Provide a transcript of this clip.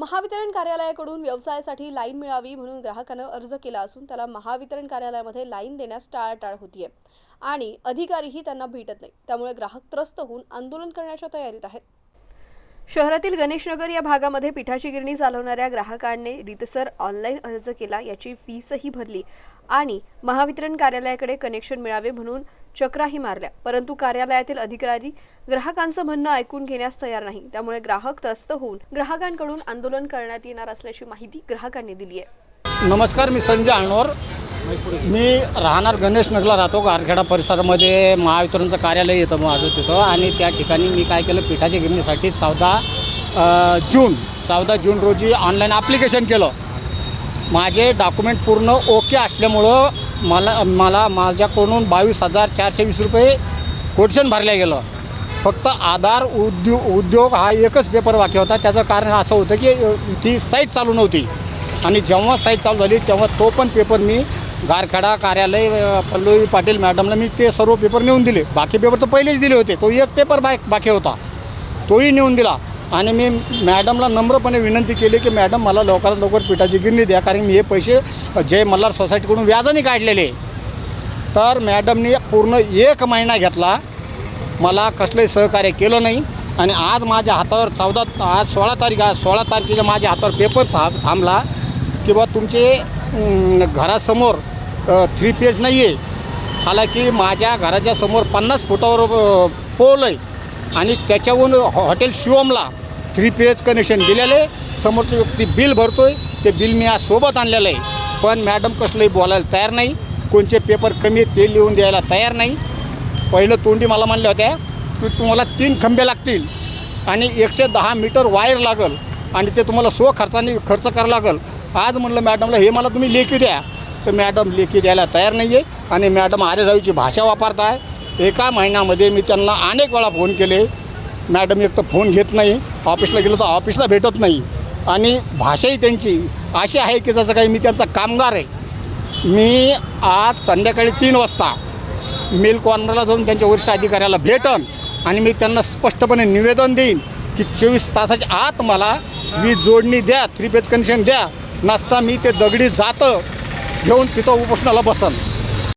महावितरण कार्यालयाकडून व्यवसायासाठी लाईन मिळावी म्हणून ग्राहकानं अर्ज केला असून त्याला महावितरण कार्यालयामध्ये लाईन देण्यास टाळाटाळ होतीये. आणि अधिकारीही त्यांना भेटत नाही. त्यामुळे ग्राहक त्रस्त होऊन आंदोलन करण्याच्या तयारीत आहेत. शहरातील गणेशनगर या भागामध्ये पिठाची गिरणी चालवणाऱ्या ग्राहकांनी रीतसर ऑनलाईन अर्ज केला याची फीसही भरली आणि महावितरण कार्यालयाकडे कनेक्शन मिळावे म्हणून चक्राही मारल्या. परंतु कार्यालयातील अधिकारी ग्राहकांचं म्हणणं ऐकून घेण्यास तयार नाही. त्यामुळे ग्राहक त्रस्त होऊन ग्राहकांकडून आंदोलन करण्यात येणार असल्याची माहिती ग्राहकांनी दिली आहे नमस्कार मी संजय अणवर मी राहणार गणेशनगरला राहतो गारखेडा परिसरामध्ये महावितरणचं कार्यालय येतं माझं तिथं. आणि त्या ठिकाणी मी काय केलं पिठाच्या गिरणीसाठी चौदा जून चौदा जून रोजी ऑनलाईन ॲप्लिकेशन केलं. माझे डॉक्युमेंट पूर्ण ओके असल्यामुळं मला मला माझ्याकडून बावीस हजार चारशे वीस रुपये कोटेशन भरल्या गेलं. फक्त आधार उद्योग उद्योग हा एकच पेपर बाकी होता. त्याचं कारण असं होतं की ती साईट चालू नव्हती. आणि जेव्हा साईट चालू झाली तेव्हा तो पण पेपर मी गारखेडा कार्यालय पल्लवी पाटील मॅडमला मी ते सर्व पेपर नेऊन दिले. बाकी पेपर तर पहिलेच दिले होते. तो एक पेपर बाय बाकी होता. तोही नेऊन दिला. आणि मी मॅडमला नम्रपणे विनंती केली की मॅडम मला लवकरात लवकर पिठाची गिरणी द्या कारण मी हे पैसे जय मल्हार सोसायटीकडून व्याजाने काढलेले. तर मॅडमनी पूर्ण एक महिना घेतला. मला कसलंही सहकार्य केलं नाही. आणि आज माझ्या हातावर चौदा आज सोळा तारीख आज सोळा तारखेच्या माझ्या हातावर पेपर था थांबला. की बा तुमचे घरासमोर थ्री पेज नाही आहे हालाकी माझ्या घराच्या समोर पन्नास फुटावर पोल आहे. आणि त्याच्याहून हॉटेल शिवमला थ्री पेज कनेक्शन दिलेलं आहे. समोरची व्यक्ती बिल भरतो आहे ते बिल मी आज सोबत आणलेलं आहे. पण मॅडम कसलंही बोलायला तयार नाही. कोणचे पेपर कमी आहेत ते लिहून द्यायला तयार नाही. पहिलं तोंडी मला म्हणल्या होत्या की तुम्हाला तीन खंबे लागतील आणि एकशे दहा मीटर वायर लागल आणि ते तुम्हाला स्व खर्चाने खर्च करावं लागेल. आज म्हणलं मॅडमला हे मला तुम्ही लेखी द्या. तर मॅडम लेखी द्यायला तयार नाही आहे आणि मॅडम आरेरावीची भाषा वापरत आहे एका महिन्यामध्ये मी त्यांना अनेक वेळा फोन केले. मॅडम एक तर फोन घेत नाही ऑफिसला गेलो तर ऑफिसला भेटत नाही. आणि भाषाही त्यांची अशी आहे की जसं काही मी त्यांचा कामगार आहे. मी आज संध्याकाळी तीन वाजता मेल कॉर्नरला जाऊन त्यांच्या वरिष्ठ अधिकाऱ्याला भेटन आणि मी त्यांना स्पष्टपणे निवेदन देईन की चोवीस तासाच्या आत मला वीज जोडणी द्या थ्री पेज कनेक्शन द्या. नसता मी ते दगडी जातं घेऊन तिथं उपोषणाला बसन.